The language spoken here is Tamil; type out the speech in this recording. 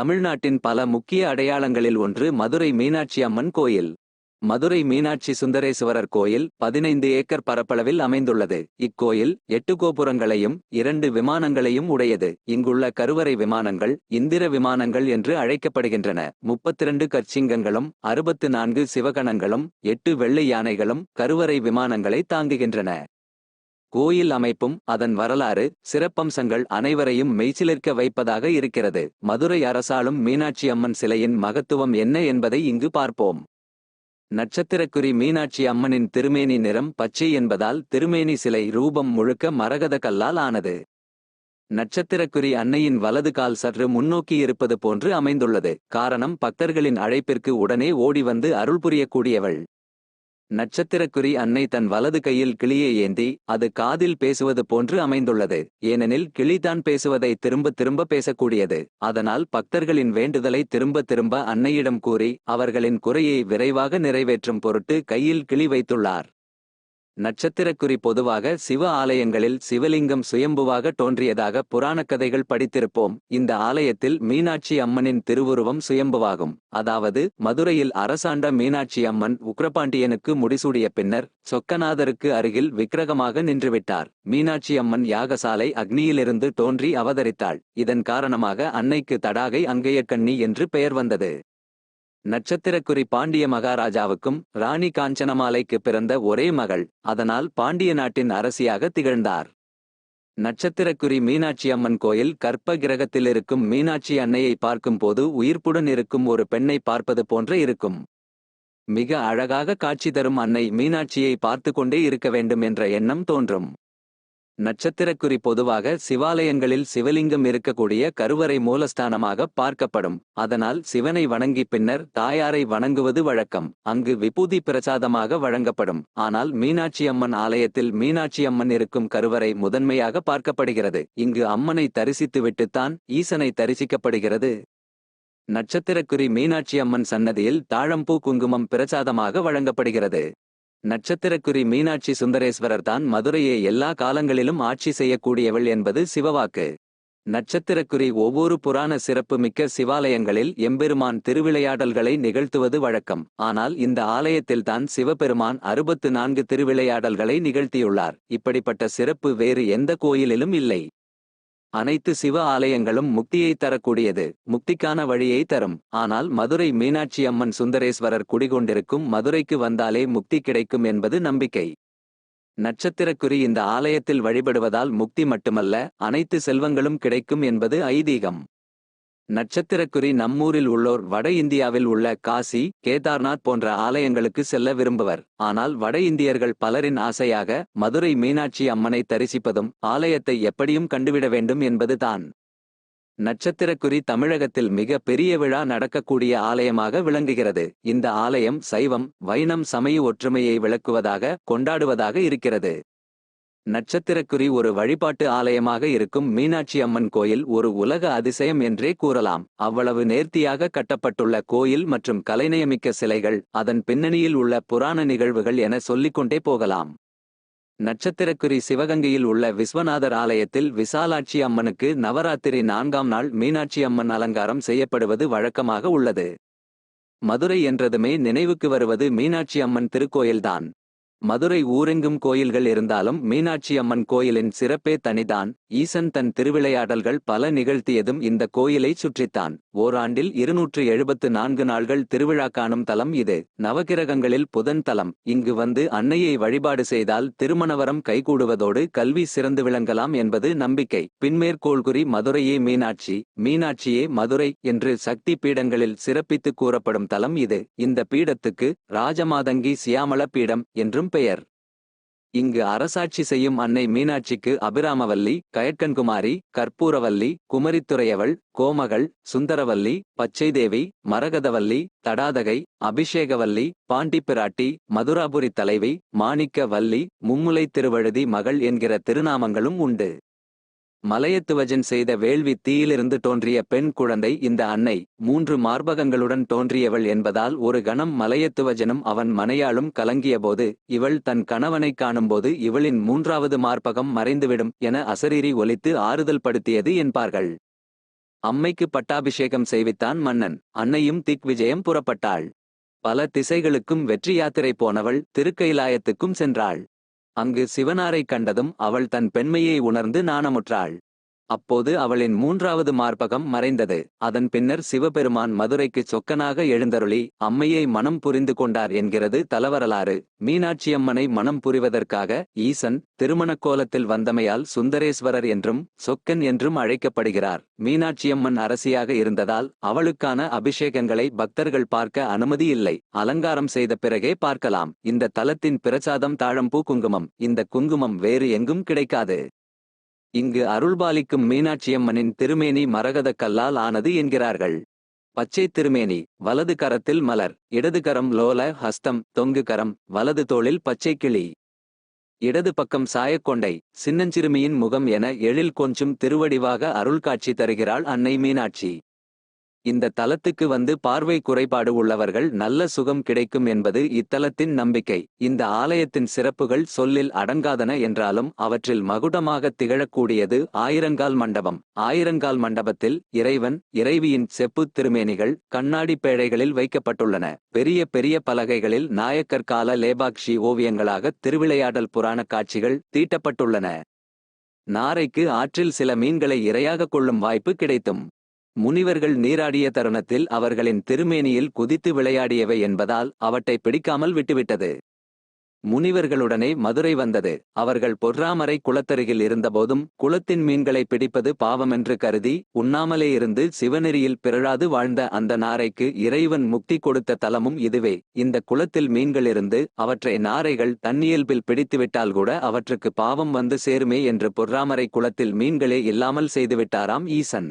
தமிழ்நாட்டின் பல முக்கிய அடையாளங்களில் ஒன்று மதுரை மீனாட்சி அம்மன் கோயில். மதுரை மீனாட்சி சுந்தரேஸ்வரர் கோயில் பதினைந்து ஏக்கர் பரப்பளவில் அமைந்துள்ளது. இக்கோயில் எட்டு கோபுரங்களையும் இரண்டு விமானங்களையும் உடையது. இங்குள்ள கருவறை விமானங்கள் இந்திர விமானங்கள் என்று அழைக்கப்படுகின்றன. முப்பத்திரண்டு கற்சிங்கங்களும் அறுபத்து நான்கு சிவகணங்களும் எட்டு வெள்ளை யானைகளும் கருவறை விமானங்களை தாங்குகின்றன. கோயில் அமைப்பும் அதன் வரலாறு சிறப்பம்சங்கள் அனைவரையும் மெய்சிலிர்க்க வைப்பதாக இருக்கிறது. மதுரை அரசாலும் மீனாட்சி அம்மன் சிலையின் மகத்துவம் என்ன என்பதை இங்கு பார்ப்போம். நட்சத்திரக்குறி மீனாட்சி அம்மனின் திருமேனி நிறம் பச்சை என்பதால் திருமேனி சிலை ரூபம் முழுக்க மரகத கல்லால் ஆனது. நட்சத்திரக்குறி அன்னையின் வலது கால் சற்று முன்னோக்கி இருப்பது போன்று அமைந்துள்ளது. காரணம் பக்தர்களின் அழைப்பிற்கு உடனே ஓடி வந்து அருள் புரியக்கூடியவள். நட்சத்திரக்குறி அன்னை தன் வலது கையில் கிளியை ஏந்தி அது காதில் பேசுவது போன்று அமைந்துள்ளது. ஏனெனில் கிளிதான் பேசுவதை திரும்ப திரும்ப பேசக்கூடியது. அதனால் பக்தர்களின் வேண்டுதலை திரும்ப திரும்ப அன்னையிடம் கூறி அவர்களின் குறையை விரைவாக நிறைவேற்றும் பொருட்டு கையில் கிளி வைத்துள்ளார். நட்சத்திரக்குறி பொதுவாக சிவ ஆலயங்களில் சிவலிங்கம் சுயம்புவாக தோன்றியதாக புராணக் கதைகள் படித்திருப்போம். இந்த ஆலயத்தில் மீனாட்சி அம்மனின் திருவுருவம் சுயம்புவாகும். அதாவது மதுரையில் அரசாண்ட மீனாட்சி அம்மன் உக்ரபாண்டியனுக்கு முடிசூடிய பின்னர் சொக்கநாதருக்கு அருகில் விக்கிரகமாக நின்றுவிட்டார். மீனாட்சி அம்மன் யாகசாலை அக்னியிலிருந்து தோன்றி அவதரித்தாள். இதன் காரணமாக அன்னைக்கு தடாகை அங்கையக்கண்ணி என்று பெயர் வந்தது. நட்சத்திரக்குறி பாண்டிய மகாராஜாவுக்கும் ராணி காஞ்சனமாலைக்கு பிறந்த ஒரே மகள். அதனால் பாண்டிய நாட்டின் அரசியாக திகழ்ந்தார். நட்சத்திரக்குறி மீனாட்சி அம்மன் கோயில் கற்ப கிரகத்தில் இருக்கும் மீனாட்சி அன்னையை பார்க்கும்போது உயிர்ப்புடன் இருக்கும் ஒரு பெண்ணை பார்ப்பது போன்ற இருக்கும். மிக அழகாக காட்சி தரும் அன்னை மீனாட்சியை பார்த்து கொண்டே இருக்க வேண்டும் என்ற எண்ணம் தோன்றும். நட்சத்திரக்குறி பொதுவாக சிவாலயங்களில் சிவலிங்கம் இருக்கக்கூடிய கருவறை மூலஸ்தானமாக பார்க்கப்படும். அதனால் சிவனை வணங்கி பின்னர் தாயாரை வணங்குவது வழக்கம். அங்கு விபூதி பிரசாதமாக வழங்கப்படும். ஆனால் மீனாட்சி அம்மன் ஆலயத்தில் மீனாட்சி அம்மன் இருக்கும் கருவறை முதன்மையாக பார்க்கப்படுகிறது. இங்கு அம்மனை தரிசித்துவிட்டுத்தான் ஈசனை தரிசிக்கப்படுகிறது. நட்சத்திரக்குறி மீனாட்சி அம்மன் சன்னதியில் தாழம்பூ குங்குமம் பிரசாதமாக வழங்கப்படுகிறது. நட்சத்திரக்குறி மீனாட்சி சுந்தரேஸ்வரர் தான் மதுரையை எல்லா காலங்களிலும் ஆட்சி செய்யக்கூடியவள் என்பது சிவவாக்கு. நட்சத்திரக்குறி ஒவ்வொரு புராண சிறப்புமிக்க சிவாலயங்களில் எம்பெருமான் திருவிளையாடல்களை நிகழ்த்துவது வழக்கம். ஆனால் இந்த ஆலயத்தில்தான் சிவபெருமான் அறுபத்து நான்கு திருவிளையாடல்களை நிகழ்த்தியுள்ளார். இப்படிப்பட்ட சிறப்பு வேறு எந்த கோயிலிலும் இல்லை. அனைத்து சிவ ஆலயங்களும் முக்தியை தரக்கூடியது. முக்திக்கான வழியை தரும். ஆனால் மதுரை மீனாட்சி அம்மன் சுந்தரேஸ்வரர் குடிகொண்டிருக்கும் மதுரைக்கு வந்தாலே முக்தி கிடைக்கும் என்பது நம்பிக்கை. நட்சத்திரக்குறி இந்த ஆலயத்தில் வழிபடுவதால் முக்தி மட்டுமல்ல அனைத்து செல்வங்களும் கிடைக்கும் என்பது ஐதீகம். நட்சத்திரக்குறி நம்மூரில் உள்ளோர் வட இந்தியாவில் உள்ள காசி கேதார்நாத் போன்ற ஆலயங்களுக்கு செல்ல விரும்புவர். ஆனால் வட இந்தியர்கள் பலரின் ஆசையாக மதுரை மீனாட்சி அம்மனை தரிசிப்பதும் ஆலயத்தை எப்படியும் கண்டுவிட வேண்டும் என்பதுதான் நட்சத்திரக்குறி தமிழகத்தில் மிக பெரிய விழா நடக்கக்கூடிய ஆலயமாக விளங்குகிறது. இந்த ஆலயம் சைவம் வைணம் சமய ஒற்றுமையை விளக்குவதாக கொண்டாடுவதாக இருக்கிறது. நட்சத்திரக்குறி ஒரு வழிபாட்டு ஆலயமாக இருக்கும் மீனாட்சி அம்மன் கோயில் ஒரு உலக அதிசயம் என்றே கூறலாம். அவ்வளவு நேர்த்தியாக கட்டப்பட்டுள்ள கோயில் மற்றும் கலைநயமிக்க சிலைகள் அதன் பின்னணியில் உள்ள புராண நிகழ்வுகள் என சொல்லிக்கொண்டே போகலாம். நட்சத்திரக்குறி சிவகங்கையில் உள்ள விஸ்வநாதர் ஆலயத்தில் விசாலாட்சி அம்மனுக்கு நவராத்திரி நான்காம் நாள் மீனாட்சி அம்மன் அலங்காரம் செய்யப்படுவது வழக்கமாக உள்ளது. மதுரை என்றதுமே நினைவுக்கு வருவது மீனாட்சி அம்மன் திருக்கோயில்தான். மதுரை ஊரெங்கும் கோயில்கள் இருந்தாலும் மீனாட்சி அம்மன் கோயிலின் சிறப்பே தனிதான். ஈசன் தன் திருவிளையாடல்கள் பல நிகழ்த்தியதும் இந்த கோயிலை சுற்றித்தான். ஓராண்டில் இருநூற்று எழுபத்து நான்கு நாள்கள் திருவிழா காணும் தலம் இது. நவகிரகங்களில் புதன் தலம். இங்கு வந்து அன்னையை வழிபாடு செய்தால் திருமணவரம் கைகூடுவதோடு கல்வி சிறந்து விளங்கலாம் என்பது நம்பிக்கை. பின்மேற்கோள்குறி மதுரையே மீனாட்சி மீனாட்சியே மதுரை என்று சக்தி பீடங்களில் சிறப்பித்து கூறப்படும் தலம் இது. இந்த பீடத்துக்கு ராஜமாதங்கி சியாமள பீடம் என்றும் பெயர். இங்கு அரசாட்சி செய்யும் அன்னை மீனாட்சிக்கு அபிராமவல்லி கயற்கன்குமாரி கற்பூரவல்லி குமரித்துறையவள் கோமகள் சுந்தரவல்லி பச்சைதேவி மரகதவல்லி தடாதகை அபிஷேகவல்லி பாண்டிப்பிராட்டி மதுராபுரி தலைவி மாணிக்க வல்லி மும்முலை திருவழுதி மகள் என்கிற திருநாமங்களும் உண்டு. மலையத்துவஜன் செய்த வேள்வி தீயிலிருந்து தோன்றிய பெண் குழந்தை இந்த அன்னை மூன்று மார்பகங்களுடன் தோன்றியவள் என்பதால் ஒரு கணம் மலையத்துவஜனும் அவன் மனையாளும் கலங்கியபோது இவள் தன் கணவனைக் காணும்போது இவளின் மூன்றாவது மார்பகம் மறைந்துவிடும் என அசரீரி ஒலித்து ஆறுதல் படுத்தியது என்பார்கள். அம்மைக்கு பட்டாபிஷேகம் செய்வித்தான் மன்னன் அன்னையும் திக்விஜயம் புறப்பட்டாள். பல திசைகளுக்கும் வெற்றி யாத்திரை போனவள் திருக்கைலாயத்துக்கும் சென்றாள். அங்கு சிவனாரைக் கண்டதும் அவள் தன் பெண்மையை உணர்ந்து நாணமுற்றாள். அப்போது அவளின் மூன்றாவது மார்பகம் மறைந்தது. அதன் பின்னர் சிவபெருமான் மதுரைக்குச் சொக்கனாக எழுந்தருளி அம்மையை மனம் புரிந்து கொண்டார் என்கிறது தலவரலாறு. மீனாட்சியம்மனை மனம் புரிவதற்காக ஈசன் திருமணக் கோலத்தில் வந்தமையால் சுந்தரேஸ்வரர் என்றும் சொக்கன் என்றும் அழைக்கப்படுகிறார். மீனாட்சியம்மன் அரசியாக இருந்ததால் அவளுக்கான அபிஷேகங்களை பக்தர்கள் பார்க்க அனுமதி இல்லை. அலங்காரம் செய்த பிறகே பார்க்கலாம். இந்த தலத்தின் பிரசாதம் தாழம்பூ குங்குமம். இந்த குங்குமம் வேறு எங்கும் கிடைக்காது. இங்கு அருள்பாலிக்கும் மீனாட்சியம்மனின் திருமேனி மரகதக் கல்லால் ஆனது என்கிறார்கள். பச்சை திருமேனி வலது கரத்தில் மலர் இடது கரம் லோல ஹஸ்தம் தொங்கு கரம் வலது தோளில் பச்சை கிளி. இடது பக்கம் சாயக்கொண்டை சின்னஞ்சிறுமியின் முகம் என எழில் கொஞ்சும் திருவடிவாக அருள் காட்சி தருகிறாள் அன்னை மீனாட்சி. இந்த தலத்துக்கு வந்து பார்வை குறைபாடு உள்ளவர்கள் நல்ல சுகம் கிடைக்கும் என்பது இத்தலத்தின் நம்பிக்கை. இந்த ஆலயத்தின் சிறப்புகள் சொல்லில் அடங்காதன என்றாலும் அவற்றில் மகுடமாக திகழக்கூடியது ஆயிரங்கால் மண்டபம். ஆயிரங்கால் மண்டபத்தில் இறைவன் இறைவியின் செப்புத் திருமேனிகள் கண்ணாடி பேழைகளில் வைக்கப்பட்டுள்ளன. பெரிய பெரிய பலகைகளில் நாயக்கர் கால லேபாக்ஷி ஓவியங்களாக திருவிளையாடல் புராணக் காட்சிகள் தீட்டப்பட்டுள்ளன. நாரைக்கு ஆற்றில் சில மீன்களை இரையாகக் கொள்ளும் வாய்ப்பு கிடைத்தும். முனிவர்கள் நீராடிய தருணத்தில் அவர்களின் திருமேனியில் குதித்து விளையாடியவை என்பதால் அவற்றை பிடிக்காமல் விட்டுவிட்டது. முனிவர்களுடனே மதுரை வந்தது. அவர்கள் பொற்றாமரை குளத்தருகில் இருந்தபோதும் குளத்தின் மீன்களை பிடிப்பது பாவமென்று கருதி உண்ணாமலே இருந்து சிவநெறியில் பிறழாது வாழ்ந்த அந்த நாரைக்கு இறைவன் முக்தி கொடுத்த தலமும் இதுவே. இந்த குளத்தில் மீன்களிருந்து அவற்றை நாரைகள் தன்னியல்பில் பிடித்துவிட்டால் கூட அவற்றுக்கு பாவம் வந்து சேருமே என்று பொற்றாமரை குளத்தில் மீன்களே இல்லாமல் செய்துவிட்டாராம் ஈசன்.